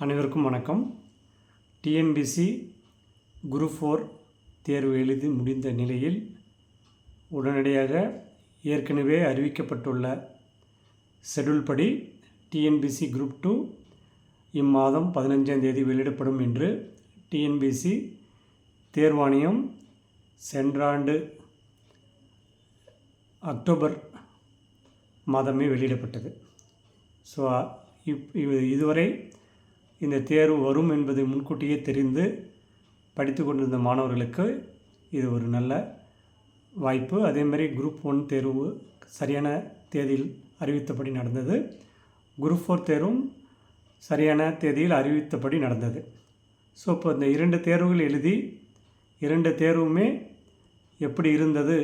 அனைவருக்கும் வணக்கம். TNPSC group four தேர்வு எழுதி முடிந்த நிலையில் உடனடியாக ஏற்கனவே அறிவிக்கப்பட்டுள்ள ஷெடியூல் படி டிஎன்பிசி குரூப் டூ இம்மாதம் பதினஞ்சாம் தேதி வெளியிடப்படும் என்று டிஎன்பிசி தேர்வாணையம் சென்ற ஆண்டு அக்டோபர் மாதமே வெளியிடப்பட்டது. ஸோ இப் இது இதுவரை இந்த தேர்வு வரும் என்பதை முன்கூட்டியே தெரிந்து படித்து கொண்டிருந்த மாணவர்களுக்கு இது ஒரு நல்ல வாய்ப்பு. அதே மாதிரி குரூப் ஒன் தேர்வு சரியான தேதியில் அறிவித்தபடி நடந்தது. குரூப் ஃபோர் தேர்வும் சரியான தேதியில் அறிவித்தபடி நடந்தது. ஸோ இப்போ இந்த இரண்டு தேர்வுகள் எழுதி இரண்டு தேர்வுமே எப்படி இருந்தது?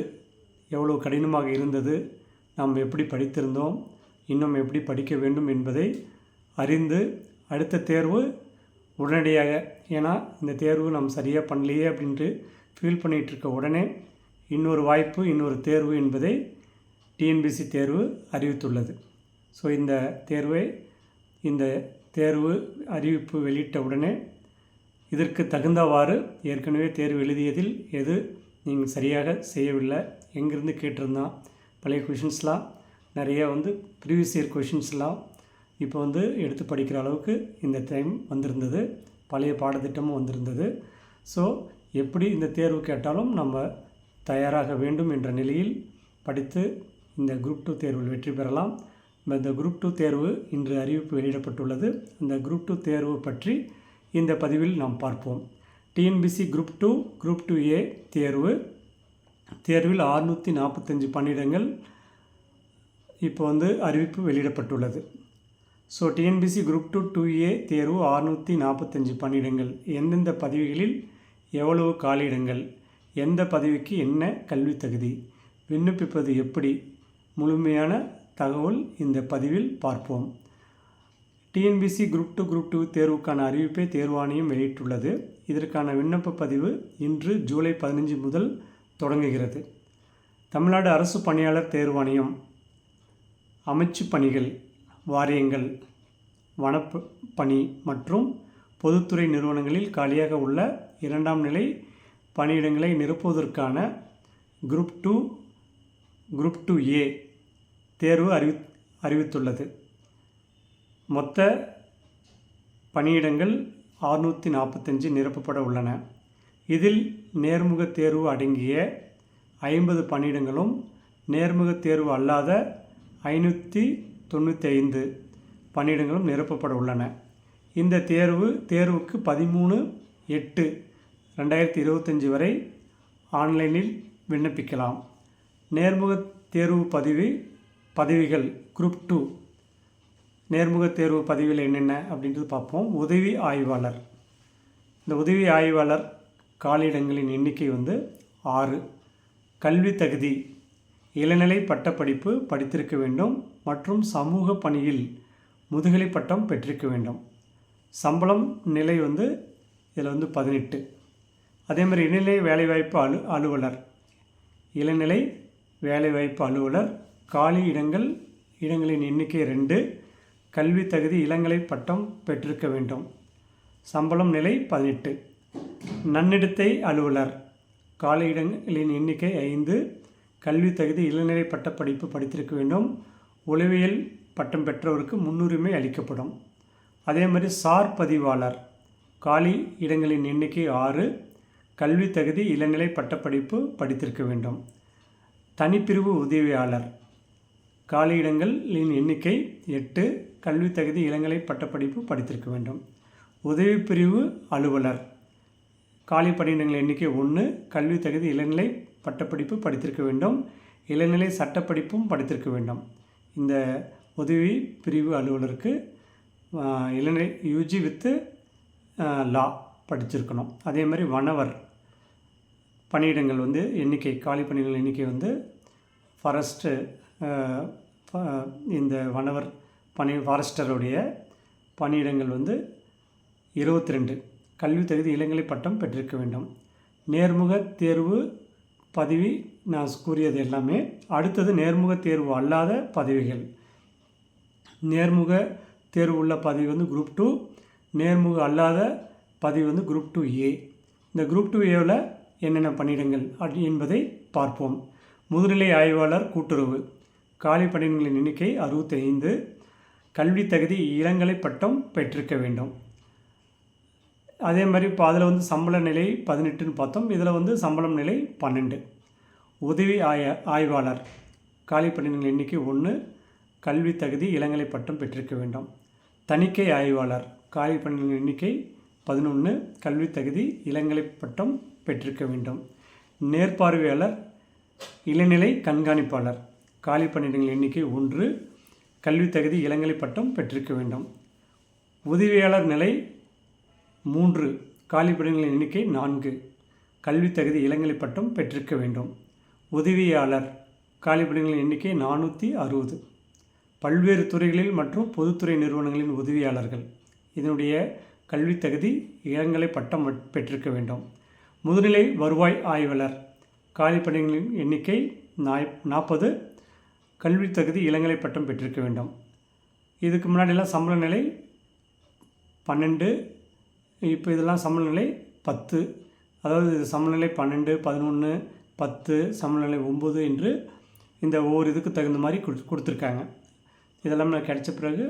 எவ்வளோ கடினமாக இருந்தது? நாம் எப்படி படித்திருந்தோம்? இன்னும் எப்படி படிக்க வேண்டும் என்பதை அறிந்து அடுத்த தேர்வு உடனடியாக. ஏன்னா இந்த தேர்வு நாம் சரியாக பண்ணலையே அப்படின்ட்டு ஃபீல் பண்ணிகிட்டு இருக்க உடனே இன்னொரு வாய்ப்பு இன்னொரு தேர்வு என்பதை டிஎன்பிசி தேர்வு அறிவித்துள்ளது. ஸோ இந்த தேர்வை இந்த தேர்வு அறிவிப்பு வெளியிட்ட உடனே இதற்கு தகுந்தவாறு ஏற்கனவே தேர்வு எழுதியதில் எது நீங்கள் சரியாக செய்யவில்லை எங்கேருந்து கேட்டிருந்தான் பழைய கொஷின்ஸ்லாம் நிறைய வந்து ப்ரீவியஸ் இயர் கொஷின்ஸ்லாம் இப்போ வந்து எடுத்து படிக்கிற அளவுக்கு இந்த டைம் வந்திருந்தது. பழைய பாடத்திட்டமும் வந்திருந்தது. ஸோ எப்படி இந்த தேர்வு கேட்டாலும் நம்ம தயாராக வேண்டும் என்ற நிலையில் படித்து இந்த குரூப் டூ தேர்வில் வெற்றி பெறலாம். இந்த குரூப் டூ தேர்வு இன்று அறிவிப்பு வெளியிடப்பட்டுள்ளது. அந்த குரூப் டூ தேர்வு பற்றி இந்த பதிவில் நாம் பார்ப்போம். TNPC group two group two A தேர்வு. தேர்வில் அறுநூற்றி நாற்பத்தஞ்சு பணியிடங்கள் இப்போ வந்து அறிவிப்பு வெளியிடப்பட்டுள்ளது. So TNPC group two two A தேர்வு அறுநூற்றி நாற்பத்தஞ்சு பணியிடங்கள் எந்தெந்த பதவிகளில் எவ்வளவு காலியிடங்கள்? எந்த பதவிக்கு என்ன கல்வி தகுதி? விண்ணப்பிப்பது எப்படி? முழுமையான தகவல் இந்த பதிவில் பார்ப்போம். TNPC group two group two தேர்வுக்கான அறிவிப்பை தேர்வாணையம் வெளியிட்டுள்ளது. இதற்கான விண்ணப்ப பதிவு இன்று ஜூலை பதினஞ்சு முதல் தொடங்குகிறது. தமிழ்நாடு அரசு பணியாளர் தேர்வாணையம் அமைச்சு பணிகள். வாரியங்கள் வனப்பு பணி மற்றும் பொதுத்துறை நிறுவனங்களில் காலியாக உள்ள இரண்டாம் நிலை பணியிடங்களை நிரப்புவதற்கான group two group two A தேர்வு அறிவி அறிவித்துள்ளது. மொத்த பணியிடங்கள் அறுநூற்றி நாற்பத்தஞ்சு நிரப்பப்பட உள்ளன. இதில் நேர்முக தேர்வு அடங்கிய ஐம்பது பணியிடங்களும் நேர்முக தேர்வு அல்லாத ஐநூற்றி தொண்ணூற்றி ஐந்து பணியிடங்களும் நிரப்பப்பட உள்ளன. இந்த தேர்வு தேர்வுக்கு பதிமூணு எட்டு ரெண்டாயிரத்தி இருபத்தஞ்சி வரை ஆன்லைனில் விண்ணப்பிக்கலாம். நேர்முக தேர்வு பதிவு பதவிகள் குரூப் டூ நேர்முக தேர்வு பதிவில் என்னென்ன அப்படின்றது பார்ப்போம். உதவி ஆய்வாளர். இந்த உதவி ஆய்வாளர் காலியிடங்களின் எண்ணிக்கை வந்து ஆறு. கல்வி தகுதி இளநிலை பட்டப்படிப்பு படித்திருக்க வேண்டும் மற்றும் சமூக பணியில் முதுகலை பட்டம் பெற்றிருக்க வேண்டும். சம்பளம் நிலை வந்து இதில் வந்து பதினெட்டு. அதே மாதிரி இளநிலை வேலைவாய்ப்பு அலு அலுவலர். இளநிலை வேலைவாய்ப்பு அலுவலர் காலி இடங்கள் இடங்களின் எண்ணிக்கை ரெண்டு கல்வி தகுதி இளங்கலை பட்டம் பெற்றிருக்க வேண்டும். சம்பளம் நிலை பதினெட்டு. நன்னிடத்தை அலுவலர் காலி இடங்களின் எண்ணிக்கை ஐந்து கல்வி தகுதி இளநிலை பட்டப்படிப்பு படித்திருக்க வேண்டும். உளவியல் பட்டம் பெற்றவருக்கு முன்னுரிமை அளிக்கப்படும். அதே மாதிரி சார் பதிவாளர் காலி இடங்களின் எண்ணிக்கை ஆறு கல்வி தகுதி இளநிலை பட்டப்படிப்பு படித்திருக்க வேண்டும். தனிப்பிரிவு உதவியாளர் காலி இடங்களின் எண்ணிக்கை எட்டு கல்வி தகுதி இளநிலை பட்டப்படிப்பு படித்திருக்க வேண்டும். உதவி பிரிவு அலுவலர் காலி பணியிடங்கள் எண்ணிக்கை ஒன்று கல்வி தகுதி இளநிலை பட்டப்படிப்பு படித்திருக்க வேண்டும். இளநிலை சட்டப்படிப்பும் படித்திருக்க வேண்டும். இந்த உதவி பிரிவு அலுவலருக்கு இளநிலை யூஜி வித்து லா படிச்சிருக்கணும். அதே மாதிரி வனவர் பணியிடங்கள் வந்து எண்ணிக்கை காலி பணிகள் எண்ணிக்கை வந்து ஃபாரஸ்ட்டு இந்த வனவர் பணி ஃபாரஸ்டருடைய பணியிடங்கள் வந்து இருபத்தி ரெண்டு. கல்வி தகுதி இளங்கலை பட்டம் பெற்றிருக்க வேண்டும். நேர்முக தேர்வு பதவி நான் கூறியது எல்லாமே. அடுத்தது நேர்முக தேர்வு அல்லாத பதவிகள். நேர்முக தேர்வு உள்ள பதவி வந்து குரூப் டூ நேர்முக அல்லாத பதிவு வந்து குரூப் டூ ஏ இந்த குரூப் டூ ஏவில் என்னென்ன பணியிடங்கள் அப்படி என்பதை பார்ப்போம். முதுநிலை ஆய்வாளர் கூட்டுறவு. காலி பணியிடங்களின் எண்ணிக்கை அறுபத்தைந்து. கல்வி தகுதி இளங்கலை பட்டம் பெற்றிருக்க வேண்டும். அதே மாதிரி இப்போ அதில் வந்து சம்பள நிலை பதினெட்டுன்னு பார்த்தோம். இதில் வந்து சம்பளம் நிலை பன்னெண்டு. உதவி ஆய ஆய்வாளர். காலி பணியிடங்கள் எண்ணிக்கை ஒன்று கல்வி தகுதி இளங்கலை பட்டம் பெற்றிருக்க வேண்டும். தணிக்கை ஆய்வாளர். காலி பணியிடங்கள் எண்ணிக்கை பதினொன்று கல்வி தகுதி இளங்கலை பட்டம் பெற்றிருக்க வேண்டும். நேர்பார்வையாளர். இளநிலை கண்காணிப்பாளர். காலி பணியிடங்கள் எண்ணிக்கை ஒன்று. கல்வி தகுதி இளங்கலை பட்டம் பெற்றிருக்க வேண்டும். உதவியாளர் நிலை மூன்று காலி எண்ணிக்கை நான்கு. கல்வி தகுதி இளங்கலை பட்டம் பெற்றிருக்க வேண்டும். உதவியாளர் காலி எண்ணிக்கை நானூற்றி அறுபது. பல்வேறு துறைகளில் மற்றும் பொதுத்துறை நிறுவனங்களின் உதவியாளர்கள். இதனுடைய கல்வி தகுதி இளங்கலை பட்டம் பெற்றிருக்க வேண்டும். முதுநிலை வருவாய் ஆய்வாளர் காலிப்பணிகளின் எண்ணிக்கை நாய் நாற்பது கல்வி தகுதி இளங்கலை பட்டம் பெற்றிருக்க வேண்டும். இதுக்கு முன்னாடிலாம் சம்பள நிலை பன்னெண்டு. இப்போ இதெல்லாம் சமநிலை பத்து. அதாவது இது சமநிலை பன்னெண்டு பதினொன்று பத்து சமநிலை ஒம்பது என்று இந்த ஒவ்வொரு இதுக்கு தகுந்த மாதிரி கொடு கொடுத்துருக்காங்க. இதெல்லாம் நான் கிடைச்ச பிறகு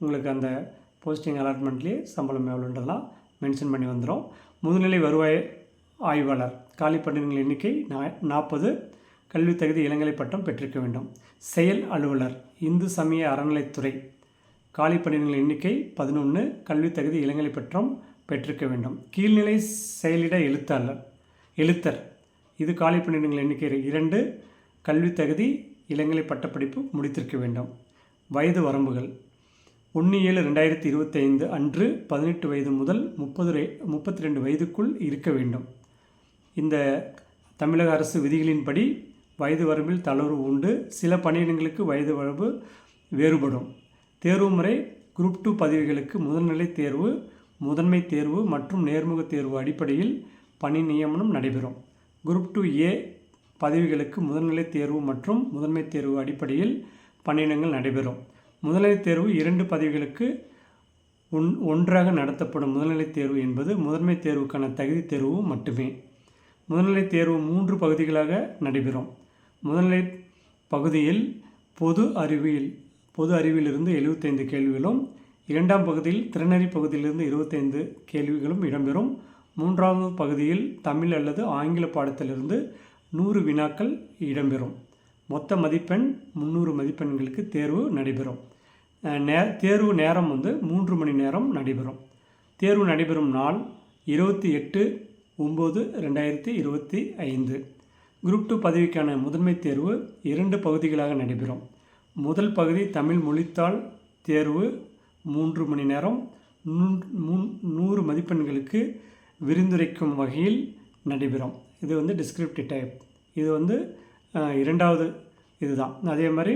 உங்களுக்கு அந்த போஸ்டிங் அலாட்மெண்ட்லேயே சம்பளம் எவ்வளோன்றதெல்லாம் மென்ஷன் பண்ணி வந்துடும் முதுநிலை வருவாய் ஆய்வாளர் காலி பணியிடங்கள் எண்ணிக்கை நா நாற்பது. கல்வி தகுதி இளங்கலை பட்டம் பெற்றிருக்க வேண்டும். செயல் அலுவலர் இந்து சமய அறநிலைத்துறை காலி பணியிடங்கள் எண்ணிக்கை பதினொன்று கல்வி தகுதி இளங்கலை பட்டம் பெற்றிருக்க வேண்டும். கீழ்நிலை செயலிட எழுத்தாளர் எழுத்தர். இது காலி பணியிடங்கள் எண்ணிக்கை இரண்டு. கல்வி தகுதி இளங்கலை பட்டப்படிப்பு முடித்திருக்க வேண்டும். வயது வரம்புகள். ஒன்று ஏழு ரெண்டாயிரத்தி இருபத்தைந்து அன்று பதினெட்டு வயது முதல் முப்பது முப்பத்தி ரெண்டு வயதுக்குள் இருக்க வேண்டும். இந்த தமிழக அரசு விதிகளின்படி வயது வரம்பில் தளர்வு உண்டு. சில பணியிடங்களுக்கு வயது வரம்பு வேறுபடும். தேர்வு முறை குரூப் டூ பதவிகளுக்கு முதல்நிலை தேர்வு முதன்மை தேர்வு மற்றும் நேர்முக தேர்வு அடிப்படையில் பணி நியமனம் நடைபெறும். குரூப் டூ ஏ பதவிகளுக்கு முதல்நிலை தேர்வு மற்றும் முதன்மை தேர்வு அடிப்படையில் பணியிடங்கள் நடைபெறும். முதல்நிலை தேர்வு இரண்டு பதவிகளுக்கு ஒன் ஒன்றாக நடத்தப்படும் முதல்நிலை தேர்வு என்பது முதன்மை தேர்வுக்கான தகுதி தேர்வு மட்டுமே. முதல்நிலை தேர்வு மூன்று பகுதிகளாக நடைபெறும். முதல்நிலை பகுதியில் பொது அறிவியல் பொது அறிவிலிருந்து எழுபத்தைந்து கேள்விகளும் இரண்டாம் பகுதியில் திருநெறி பகுதியிலிருந்து இருபத்தைந்து கேள்விகளும் இடம்பெறும். மூன்றாவது பகுதியில் தமிழ் அல்லது ஆங்கில பாடத்திலிருந்து நூறு வினாக்கள் இடம்பெறும். மொத்த மதிப்பெண் முந்நூறு மதிப்பெண்களுக்கு தேர்வு நடைபெறும். நே தேர்வு நேரம் வந்து மூன்று மணி நேரம் நடைபெறும். தேர்வு நடைபெறும் நாள் இருபத்தி எட்டு ஒம்பது ரெண்டாயிரத்தி இருபத்தி ஐந்து. குரூப் டூ பதவிக்கான முதன்மை தேர்வு இரண்டு பகுதிகளாக நடைபெறும். முதல் பகுதி தமிழ் மொழித்தாள் தேர்வு மூன்று மணி நேரம் நூறு மதிப்பெண்களுக்கு விரிந்துரைக்கும் வகையில் நடைபெறும். இது வந்து டிஸ்கிரிப்டிவ் டைப் இது வந்து இரண்டாவது இதுதான். அதே மாதிரி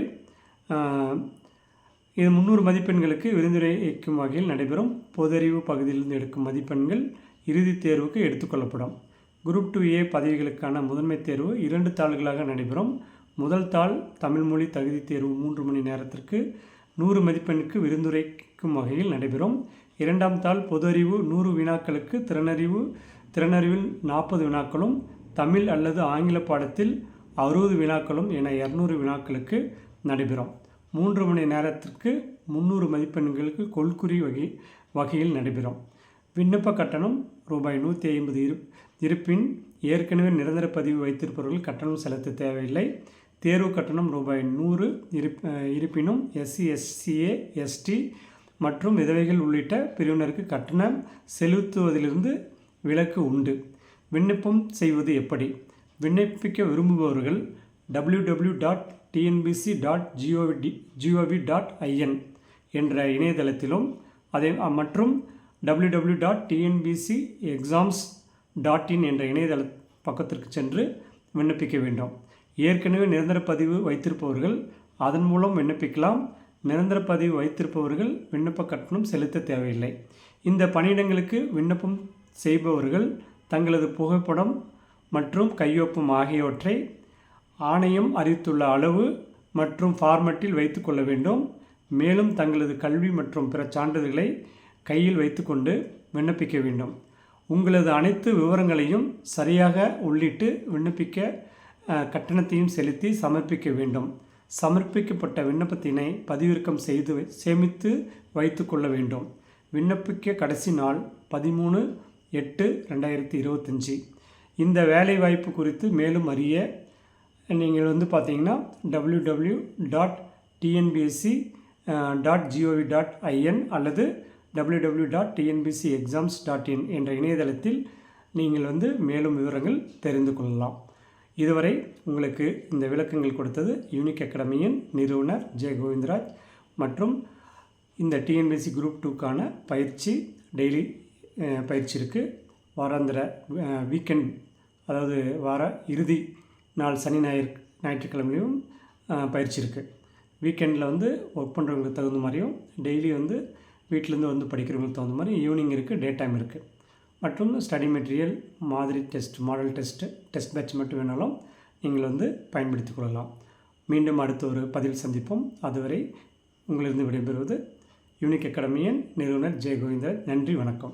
இது முந்நூறு மதிப்பெண்களுக்கு விருந்துரைக்கும் வகையில் நடைபெறும். பொதறிவு பகுதியிலிருந்து எடுக்கும் மதிப்பெண்கள் இறுதித் தேர்வுக்கு எடுத்துக்கொள்ளப்படும் குரூப் டூ ஏ பதவிகளுக்கான முதன்மை தேர்வு இரண்டு தாள்களாக நடைபெறும். முதல் தாள் தமிழ் மொழி தகுதி தேர்வு மூன்று மணி நேரத்திற்கு நூறு மதிப்பெண்ணுக்கு விருந்துரைக்கும் வகையில் நடைபெறும். இரண்டாம் தாள் பொது அறிவு நூறு வினாக்களுக்கு திறனறிவு திறனறிவில் நாற்பது வினாக்களும் தமிழ் அல்லது ஆங்கில பாடத்தில் அறுபது வினாக்களும் என இரநூறு வினாக்களுக்கு நடைபெறும். மூன்று மணி நேரத்திற்கு முந்நூறு மதிப்பெண்களுக்கு கொள்குறி வகை வகையில் நடைபெறும். விண்ணப்ப கட்டணம் ரூபாய் நூற்றி ஐம்பது இரு இருப்பின் ஏற்கனவே நிரந்தர பதிவு வைத்திருப்பவர்கள் கட்டணம் செலுத்த தேவையில்லை. தேர்வு கட்டணம் ரூபாய் நூறு இருப் இருப்பினும் எஸ்சி எஸ்சிஏ எஸ்டி மற்றும் விதவைகள் உள்ளிட்ட பிரிவினருக்கு கட்டணம் செலுத்துவதிலிருந்து விலக்கு உண்டு. விண்ணப்பம் செய்வது எப்படி? விண்ணப்பிக்க விரும்புபவர்கள் W W dot TNPC dot GOV GOV dot IN என்ற இணையதளத்திலும் அதே மற்றும் W W dot TNPC exams dot in என்ற இணையதள பக்கத்திற்கு சென்று விண்ணப்பிக்க வேண்டும். ஏற்கனவே நிரந்தர பதிவு வைத்திருப்பவர்கள் அதன் மூலம் விண்ணப்பிக்கலாம். நிரந்தர பதிவு வைத்திருப்பவர்கள் விண்ணப்ப கட்டணம் செலுத்த தேவையில்லை. இந்த பணியிடங்களுக்கு விண்ணப்பம் செய்பவர்கள் தங்களது புகைப்படம் மற்றும் கையொப்பம் ஆகியவற்றை ஆணையம் அறிவித்துள்ள அளவு மற்றும் ஃபார்மட்டில் வைத்து கொள்ள வேண்டும். மேலும் தங்களது கல்வி மற்றும் பிற சான்றிதழ்களை கையில் வைத்துக்கொண்டு விண்ணப்பிக்க வேண்டும். உங்களது அனைத்து விவரங்களையும் சரியாக உள்ளிட்டு விண்ணப்பிக்க கட்டணத்தையும் செலுத்தி சமர்ப்பிக்க வேண்டும். சமர்ப்பிக்கப்பட்ட விண்ணப்பத்தினை பதிவிறக்கம் செய்து சேமித்து வைத்து கொள்ள வேண்டும். விண்ணப்பிக்க கடைசி நாள் பதிமூணு எட்டு ரெண்டாயிரத்தி இருபத்தஞ்சி. இந்த வேலைவாய்ப்பு குறித்து மேலும் அறிய நீங்கள் வந்து பார்த்தீங்கன்னா W W dot TNPSC dot GOV dot IN அல்லது W W dot TNPSC exams dot in என்ற இணையதளத்தில் நீங்கள் வந்து மேலும் விவரங்கள் தெரிந்து கொள்ளலாம். இதுவரை உங்களுக்கு இந்த விளக்கங்கள் கொடுத்தது யூனிக் அகாடமியின் நிறுவனர் ஜெய கோவிந்தராஜ் மற்றும் இந்த டிஎன்பிஎஸ்சி குரூப் டூக்கான பயிற்சி டெய்லி பயிற்சி இருக்குது வாராந்திர வீக்கெண்ட் அதாவது வார இறுதி நாள் சனி ஞாயிறு ஞாயிற்றுக்கிழமையும் பயிற்சி இருக்குது வீக்கெண்டில் வந்து ஒர்க் பண்ணுறவங்களுக்கு தகுந்த மாதிரியும் டெய்லி வந்து வீட்டிலேருந்து வந்து படிக்கிறவங்களுக்கு தகுந்த மாதிரி ஈவினிங் இருக்குது டே டைம் இருக்குது மற்றும் ஸ்டடி மெட்டீரியல் மாதிரி test model test test batch மட்டும் வேணாலும் நீங்கள் வந்து பயன்படுத்திக் கொள்ளலாம். மீண்டும் அடுத்த ஒரு பதிவில் சந்திப்போம். அதுவரை உங்களிருந்து விடைபெறுவது யூனிக் அகாடமியின் நிறுவனர் ஜெயகோவிந்தர். நன்றி வணக்கம்.